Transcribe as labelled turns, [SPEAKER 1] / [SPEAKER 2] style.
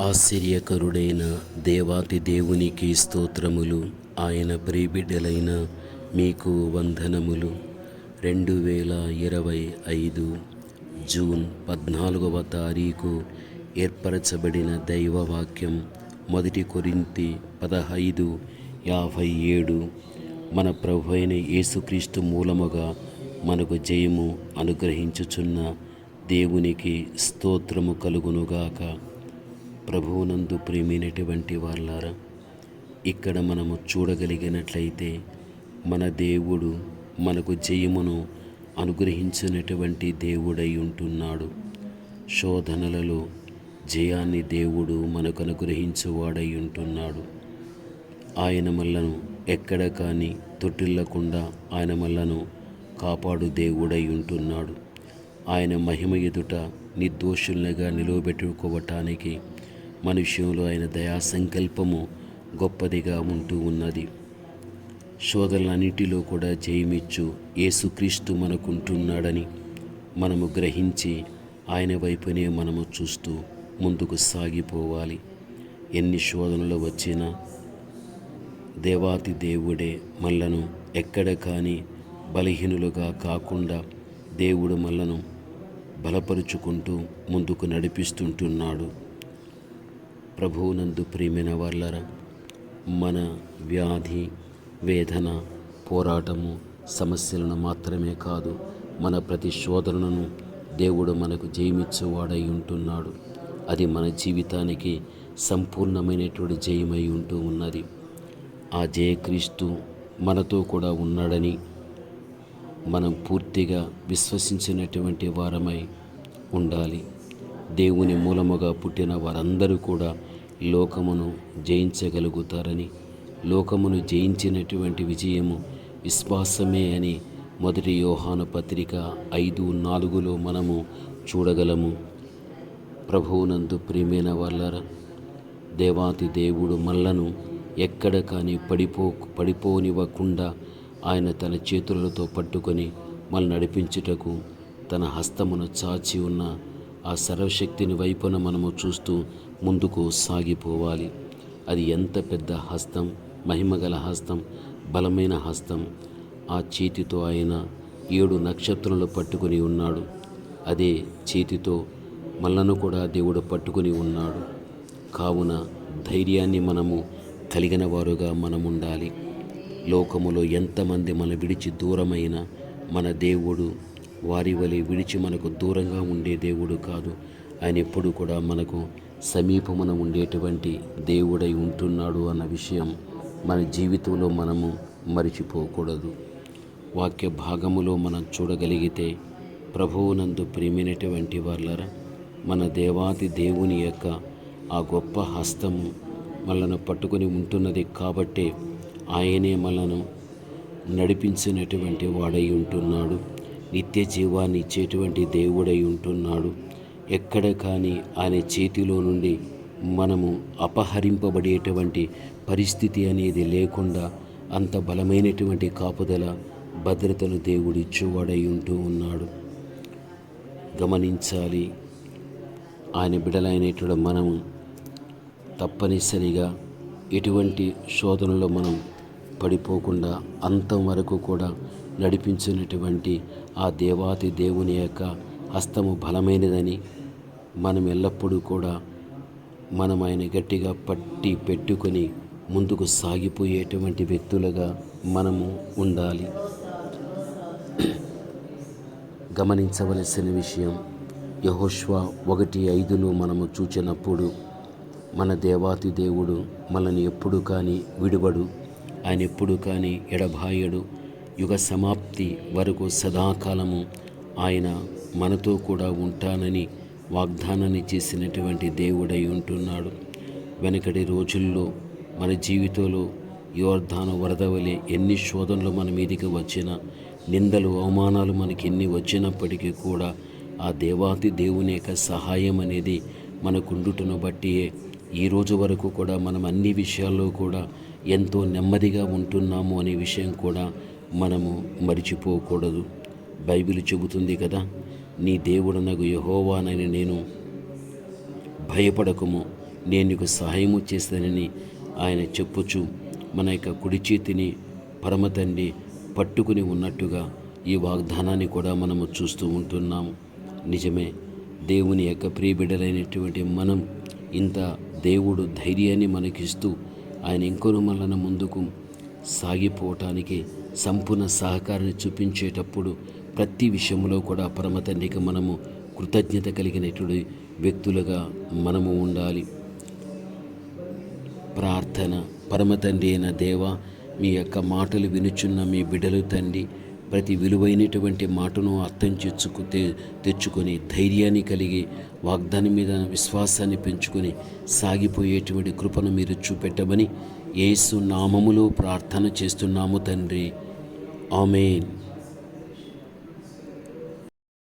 [SPEAKER 1] ఆశ్చర్యకరుడైన దేవాతి దేవునికి స్తోత్రములు ఆయన ప్రీబిడ్డలైన మీకు వందనములు. రెండు వేల ఇరవై ఐదు జూన్ పద్నాలుగవ తారీఖు ఏర్పరచబడిన దైవవాక్యం మొదటి కొరింతి పదహైదు యాభై ఏడు. మన ప్రభు అయిన యేసుక్రీస్తు మూలముగా మనకు జయము అనుగ్రహించుచున్న దేవునికి స్తోత్రము కలుగునుగాక. ప్రభువునందు ప్రేమైనటువంటి వాళ్ళారా ఇక్కడ మనము చూడగలిగినట్లయితే మన దేవుడు మనకు జయమును అనుగ్రహించినటువంటి దేవుడై ఉంటున్నాడు. శోధనలలో జయాన్ని దేవుడు మనకు అనుగ్రహించువాడై ఉంటున్నాడు. ఆయన మల్లను ఎక్కడ కానీ తొట్టిల్లకుండా ఆయన మల్లను కాపాడు దేవుడై ఉంటున్నాడు. ఆయన మహిమ ఎదుట నిర్దోషులుగా నిలవబెట్టుకోవటానికి మనుష్యంలో ఆయన దయా సంకల్పము గొప్పదిగా ఉంటూ ఉన్నది. శోధనలన్నిటిలో కూడా జయమిచ్చు యేసుక్రీస్తు మనకుంటున్నాడని మనము గ్రహించి ఆయన వైపునే మనము చూస్తూ ముందుకు సాగిపోవాలి. ఎన్ని శోధనలు వచ్చినా దేవాతి దేవుడే మళ్ళను ఎక్కడ కానీ బలహీనులుగా కాకుండా దేవుడు మళ్ళను బలపరుచుకుంటూ ముందుకు నడిపిస్తుంటున్నాడు. ప్రభువునందు ప్రియమైన వాళ్ళరా మన వ్యాధి వేదన పోరాటము సమస్యలను మాత్రమే కాదు మన ప్రతి శోధనను దేవుడు మనకు జయమిచ్చేవాడై ఉంటున్నాడు. అది మన జీవితానికి సంపూర్ణమైనటువంటి జయమై ఉంటూ ఉన్నది. ఆ జయక్రీస్తు మనతో కూడా ఉన్నాడని మనం పూర్తిగా విశ్వసించినటువంటి వారమై ఉండాలి. దేవుని మూలముగా పుట్టిన వారందరూ కూడా లోకమును జయించగలుగుతారని లోకమును జయించినటువంటి విజయము విశ్వాసమే అని మొదటి యోహాను పత్రిక ఐదు నాలుగులో మనము చూడగలము. ప్రభువునందు ప్రియమైన వాళ్ళరా దేవాతి దేవుడు మల్లను ఎక్కడ కానీ పడిపో పడిపోనివ్వకుండా ఆయన తన చేతులతో పట్టుకొని మళ్ళీ నడిపించుటకు తన హస్తమును చాచి ఉన్న ఆ సర్వశక్తిని వైపున మనము చూస్తూ ముందుకు సాగిపోవాలి. అది ఎంత పెద్ద హస్తం మహిమగల హస్తం బలమైన హస్తం ఆ చేతితో ఆయన ఏడు నక్షత్రాలు పట్టుకొని ఉన్నాడు. అదే చేతితో మళ్ళను కూడా దేవుడు పట్టుకొని ఉన్నాడు. కావున ధైర్యాన్ని మనము కలిగిన వారుగా మనముండాలి. లోకములో ఎంతమంది మన విడిచి దూరమైన మన దేవుడు వారి వలె విడిచి మనకు దూరంగా ఉండే దేవుడు కాదు. ఆయన ఎప్పుడు కూడా మనకు సమీపమున ఉండేటువంటి దేవుడై ఉంటున్నాడు అన్న విషయం మన జీవితంలో మనము మరిచిపోకూడదు. వాక్య భాగములో మనం చూడగలిగితే ప్రభువునందు ప్రేమైనటువంటి వాళ్ళరా మన దేవాది దేవుని యొక్క ఆ గొప్ప హస్తము మనను పట్టుకొని ఉంటున్నది కాబట్టే ఆయనే మనను నడిపించినటువంటి వాడై ఉంటున్నాడు. నిత్య జీవాన్ని ఇచ్చేటువంటి దేవుడై ఉంటున్నాడు. ఎక్కడ కానీ ఆయన చేతిలో నుండి మనము అపహరింపబడేటువంటి పరిస్థితి అనేది లేకుండా అంత బలమైనటువంటి కాపుదల భద్రతను దేవుడిచ్చేవాడై ఉంటూ ఉన్నాడు. గమనించాలి ఆయన బిడలైనటువంటి మనము తప్పనిసరిగా ఎటువంటి శోధనలో మనం పడిపోకుండా అంతం వరకు కూడా నడిపించినటువంటి ఆ దేవాతి దేవుని యొక్క హస్తము బలమైనదని మనం ఎల్లప్పుడూ కూడా మనం ఆయన గట్టిగా పట్టి పెట్టుకొని ముందుకు సాగిపోయేటువంటి వ్యక్తులుగా మనము ఉండాలి. గమనించవలసిన విషయం యహోష్వ ఒకటి ఐదులో మనము చూచినప్పుడు మన దేవాతి దేవుడు మనల్ని ఎప్పుడు కానీ విడువడు. ఆయన ఎప్పుడు కానీ ఎడబాయడు. యుగ సమాప్తి వరకు సదాకాలము ఆయన మనతో కూడా ఉంటానని వాగ్దానాన్ని చేసినటువంటి దేవుడై ఉంటున్నాడు. వెనకటి రోజుల్లో మన జీవితంలో యువర్ధాన వరద వలె ఎన్ని శోధనలు మన మీదికి వచ్చినా నిందలు అవమానాలు మనకి ఎన్ని వచ్చినప్పటికీ కూడా ఆ దేవాతి దేవుని యొక్క సహాయం అనేది మనకుండుటను బట్టియే ఈ రోజు వరకు కూడా మనం అన్ని విషయాల్లో కూడా ఎంతో నెమ్మదిగా ఉంటున్నాము అనే విషయం కూడా మనము మరిచిపోకూడదు. బైబిల్ చెబుతుంది కదా నీ దేవుడు నాకు యహోవానని నేను భయపడకము. నేను నీకు సహాయము చేస్తానని ఆయన చెప్పుచు మన యొక్క కుడి చేతిని పరమతండి పట్టుకుని ఉన్నట్టుగా ఈ వాగ్దానాన్ని కూడా మనము చూస్తూ ఉంటున్నాము. నిజమే దేవుని యొక్క ప్రియబిడ్డలైనటువంటి మనం ఇంత దేవుడు ధైర్యాన్ని మనకిస్తూ ఆయన ఇంకొన మనల్ని ముందుకు సాగిపోవటానికి సంపూర్ణ సహకారాన్ని చూపించేటప్పుడు ప్రతి విషయంలో కూడా పరమ తండ్రికి మనము కృతజ్ఞత కలిగినటువంటి వ్యక్తులుగా మనము ఉండాలి. ప్రార్థన పరమ తండ్రి అయిన దేవ మీ యొక్క మాటలు వినుచున్న మీ బిడలు తండ్రి ప్రతి విలువైనటువంటి మాటను అర్థం చేసుకు తె తెచ్చుకొని ధైర్యాన్ని కలిగి వాగ్దానం మీద విశ్వాసాన్ని పెంచుకొని సాగిపోయేటువంటి కృపను మీరు చూపెట్టమని ఏసు నామములో ప్రార్థన చేస్తున్నాము తండ్రి. Amen.